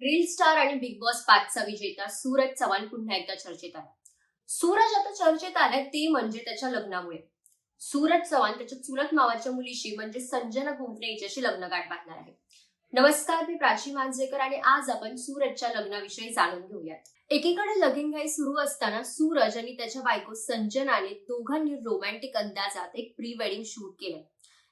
Reel star आणि Bigg Boss पाचचा विजेता सूरज चव्हाण पुन्हा एकदा चर्चेत आला. सूरज आता चर्चेत आलाय ते म्हणजे त्याच्या लग्नामुळे. सूरज चव्हाण त्याच्या चुलत मावाच्या मुलीशी म्हणजे संजना गुंफणे हिच्याशी लग्न गाठ बांधणार आहे. नमस्कार मी प्राची मांजरेकर आणि आज आपण सूरजच्या लग्नाविषयी जाणून घेऊयात. एकीकडे लगीनघाई सुरू असताना सूरज आणि त्याच्या बायको संजनाने दोघांनी रोमॅन्टिक अंदाजात एक प्री वेडिंग शूट केलं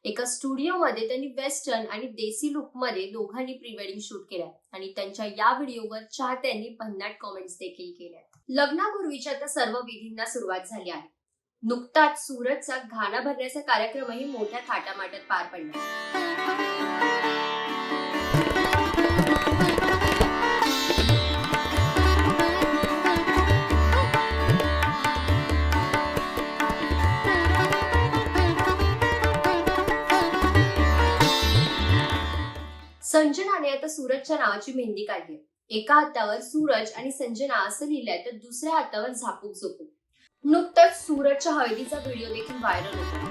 एका स्टुडिओमध्ये त्यांनी वेस्टर्न आणि देसी लुकमध्ये दोघांनी प्री वेडिंग शूट केलंय. आणि त्यांच्या या व्हिडिओवर चाहत्यांनी भन्नाट कॉमेंट्स देखील केल्या लग्नापूर्वीच्या आता सर्व विधींना सुरुवात झाली आहे. नुकताच सुरतचा घाणा भरण्याचा कार्यक्रमही मोठ्या थाटामाटात पार पडला संजनाने आता सूरजच्या नावाची मेहंदी काढली. एका हातावर सूरज आणि संजना असं लिहिलंय तर दुसऱ्या हातावर झापूक झोपूक नुकतंच सूरजच्या हळदीचा व्हिडिओ देखील व्हायरल होता.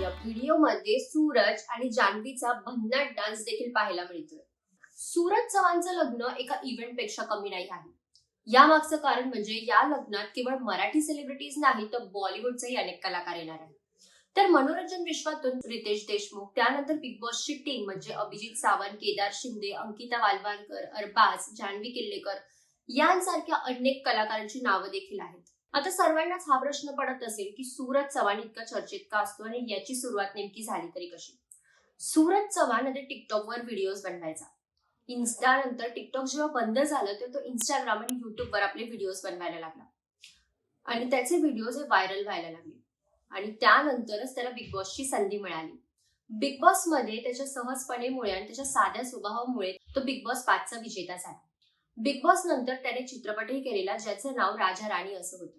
या व्हिडिओमध्ये सूरज आणि जान्हवीचा भन्नाट डान्स देखील पाहायला मिळतोय. सूरज चव्हाणचं लग्न एका इव्हेंटपेक्षा कमी नाही आहे. यामागचं कारण म्हणजे या लग्नात केवळ मराठी सेलिब्रिटीज नाही तर बॉलिवूडचेही अनेक कलाकार येणार आहेत. तर मनोरंजन विश्वातून रितेश देशमुख त्यानंतर बिग बॉसची टीम म्हणजे अभिजित सावंत केदार शिंदे अंकिता वालवानकर अरबाज जान्हवी किल्लेकर यांसारख्या अनेक कलाकारांची नावं देखील आहेत. आता सर्वांनाच हा प्रश्न पडत असेल की सूरज चव्हाण इतका चर्चेत का असतो आणि याची सुरुवात नेमकी झाली तरी कशी? सूरज चव्हाण आधी टिकटॉकवर व्हिडिओज बनवायचा. इन्स्टानंतर टिकटॉक जेव्हा बंद झालं तेव्हा तो इंस्टाग्राम आणि युट्यूबवर आपले व्हिडिओज बनवायला लागला. आणि त्याचे व्हिडिओज हे व्हायरल व्हायला लागले. आणि त्यानंतरच त्याला बिग बॉसची संधी मिळाली. बिग बॉसमध्ये त्याच्या सहजपणेमुळे आणि त्याच्या साध्या स्वभावामुळे तो बिग बॉस पाचचा विजेता झाला. बिग बॉस नंतर त्याने चित्रपटही केलेला ज्याचं नाव राजा राणी असं होतं.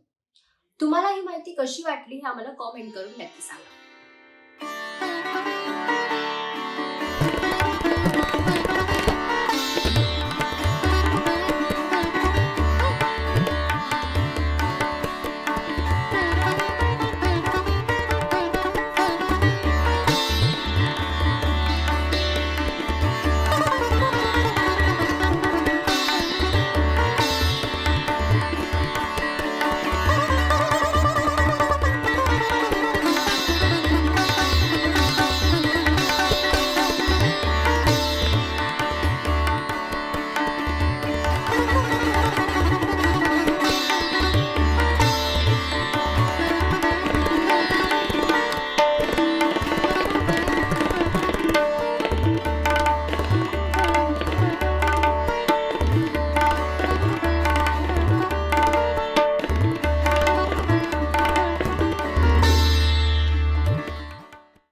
तुम्हाला ही माहिती कशी वाटली हे आम्हाला कॉमेंट करून नक्की सांगा.